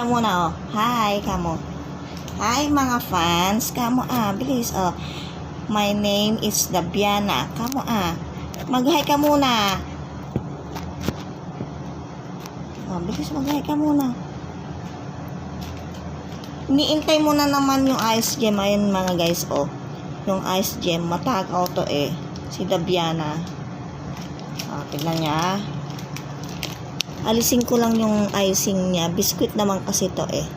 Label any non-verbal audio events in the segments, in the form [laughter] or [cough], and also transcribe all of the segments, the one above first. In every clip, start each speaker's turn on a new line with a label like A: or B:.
A: ka muna, oh. Hi, kamo. Hi, mga fans. Kamo, ah. Bilis, oh. My name is Dabiana. Kamo, ah. Mag-hi ka muna. Oh, bilis mag-hi ka muna. Iniintay mo na naman yung ice gem. Ayun, mga guys, oh. Yung ice gem. Matagaw to, eh. Si Dabiana. Oh, tignan niya, ah. Alisin ko lang yung icing niya. Biscuit naman kasi to eh.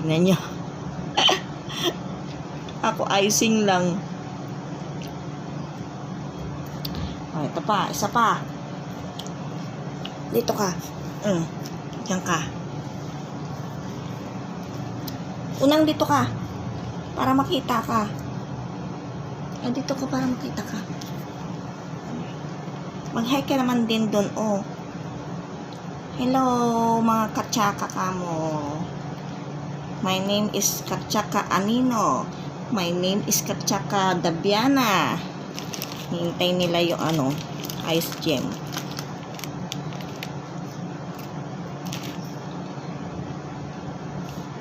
A: Tingnan niyo. [laughs] Ako icing lang. Oh, ito pa. Isa pa. Dito ka. Mm. Diyan ka. Unang dito ka. Para makita ka. Ah, dito ka para makita ka. Mag-hi ka naman din doon, oh. Hello, mga katsaka ka mo. My name is Katsaka Anino. My name is Katsaka Dabiana. Hintay nila yung ano, ice gem.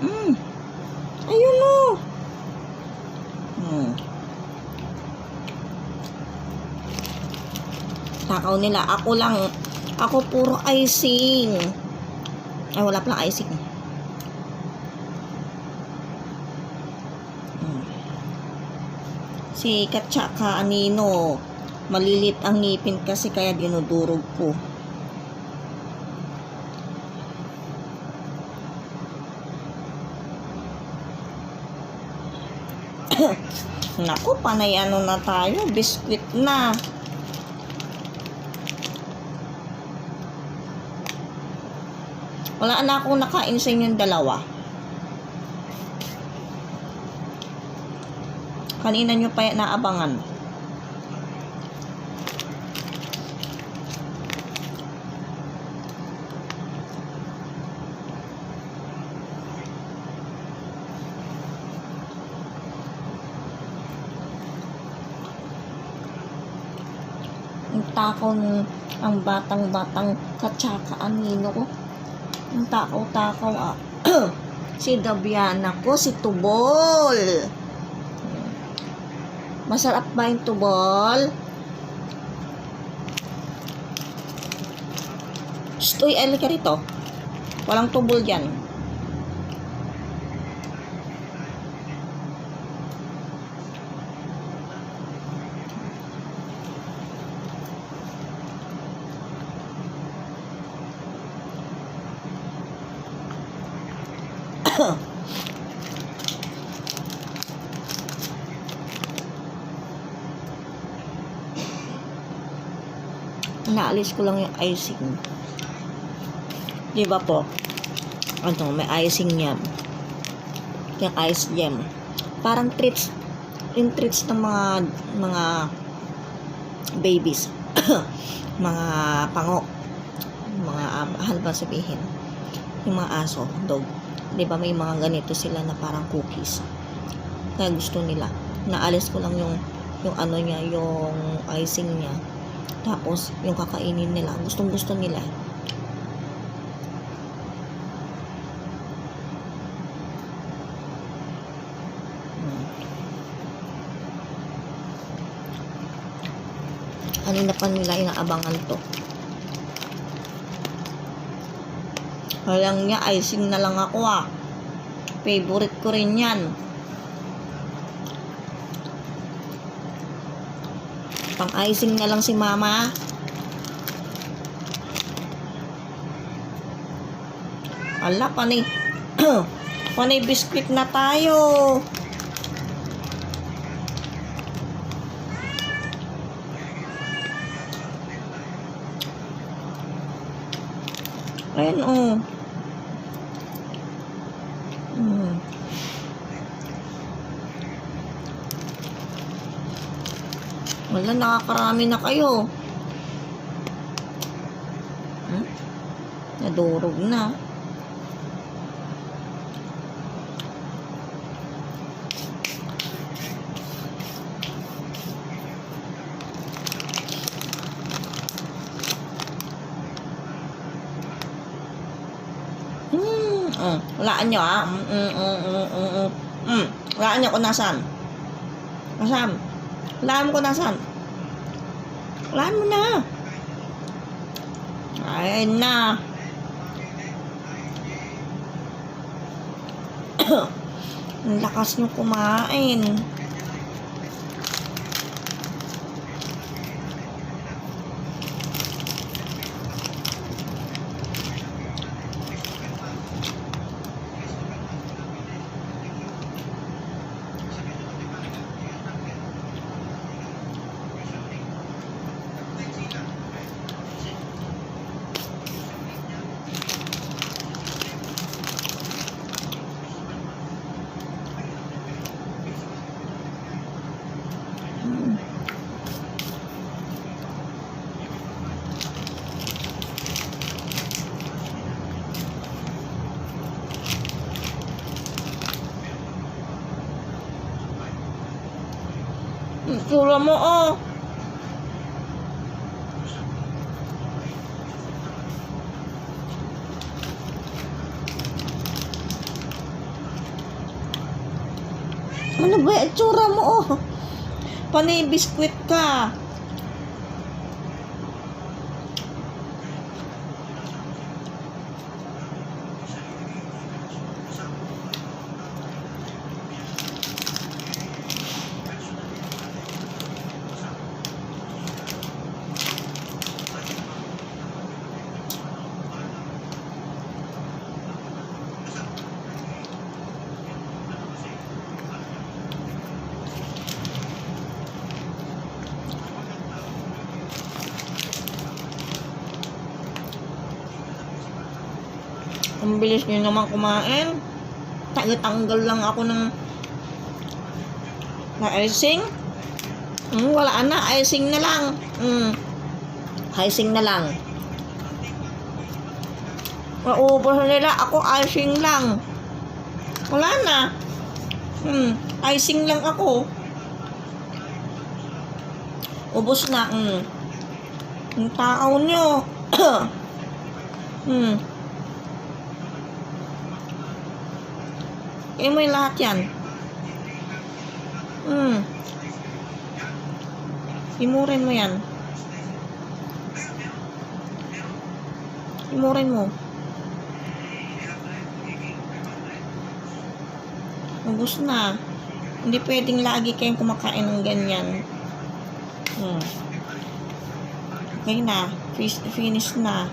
A: Mm. Ayun oh. Hmm. Takaw nila. Ako lang. Ako puro icing. Ay, wala palang icing. Hmm. Si Katsaka Anino. Malilit ang ngipin kasi kaya dinudurog ko. [coughs] Naku, panay ano na tayo. Biskuit na. Wala na akong nakain sa inyong dalawa. Kanina nyo pa naabangan. Ang takaw ng ang batang-batang katsaka anino ko. Ang takaw-takaw ah. [clears throat] si Dabiana ko, si Tubol. Masarap ba yung tubol? Uy, ali ka rito. Walang tubol dyan. [clears throat] Naalis ko lang yung icing. Di ba po? Ano, may icing yan. Yung ice gem. Parang treats. Yung treats ng mga mga babies. [clears throat] mga pango. Mga, um, ano ba sabihin? Yung mga aso, dog. Di ba may mga ganito sila na parang cookies. Kaya gusto nila. Naalis ko lang yung yung ano niya, yung icing niya. Tapos, yung kakainin nila, gustong gusto nila. Kanina pa nila inaabangan to. Walang niya, icing na lang ako ah. Favorite ko rin yan. Pang icing na lang si mama. Ala, panay. [clears throat] panay biskuit na tayo. Ayan, oh. Wala, nakakarami na kayo. Hmm? Nadurog na. Hmm, uh, walaan nyo ah. Mm, mm, mm, mm, mm. Mm, walaan nyo kung nasan. Nasan? Walaan mo kung nasaan. Walaan mo na. Ay na. [coughs] Ang lakas nyo kumain. Ang Tsura mo, oh. Ano ba yung tsura mo, oh? Panay biskwit ka. Ang bilis niyo naman kumain. Tagatanggal lang ako ng na icing. Mm, wala na, icing na lang. Mm. Icing na lang. Maubos nila, ako icing lang. Wala na. Mm, icing lang ako. Ubos na. Mm. Ang tao nyo. [coughs] hmm. Eh, may lahat yan. Hmm. Imurin mo yan. Imurin mo. Ubus na. Hindi pwedeng lagi kayong kumakain ng ganyan. Hmm. Okay na. Fis- Finish na.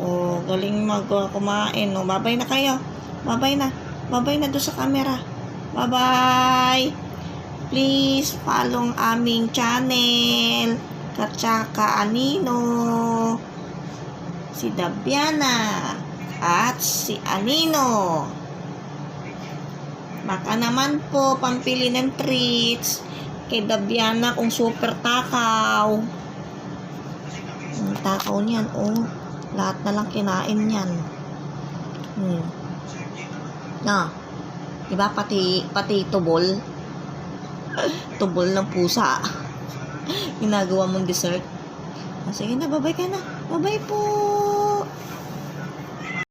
A: Oh, galing mag kumain. Oh, babay na kayo. Babay na. Babay na doon sa camera. Bye-bye. Please follow aming channel. Katsaka Anino. Si Dabiana. At si Anino. Baka naman po pampili ng treats kay Dabiana kung super takaw. Ang takaw niyan, oh. Lahat na lang kinain niyan. Hmm. Na. Diba pati pati tubol? tubol ng pusa. [laughs] Ginagawa mong dessert. Ah, sige na, babay ka na. Babay po.